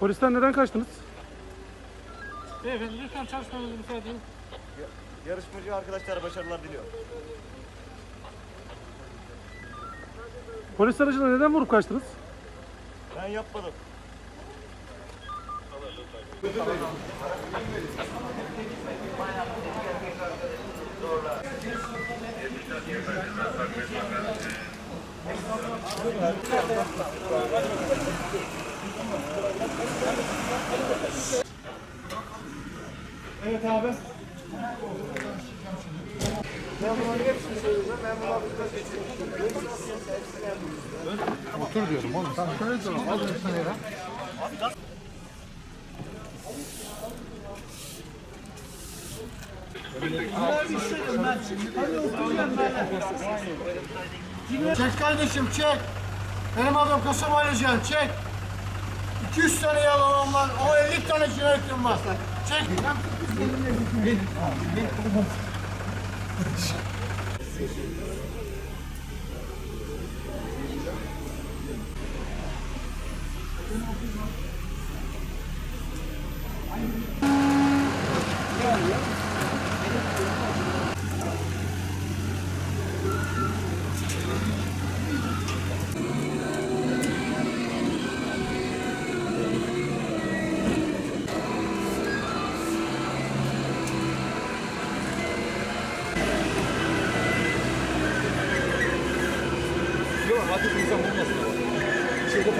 Polisten neden kaçtınız? Beyefendi lütfen çalışmanızı müsaade edin. Yarışmacı arkadaşlar başarılar diliyor. Polis aracına neden vurup kaçtınız? Ben yapmadım. Evet abi. Ben bunların hepsini söyleyeceğim. Ben bunları burada seçiyorum. Otur diyorum oğlum. Sen şöyle dur. Al bir saniye. Çek kardeşim çek. Benim adım Kasabalıcan çek. 200 tane yalanım var. O 50 tane cinayetim var. Çek. Fatih Kuzan bulmasın. Şeyde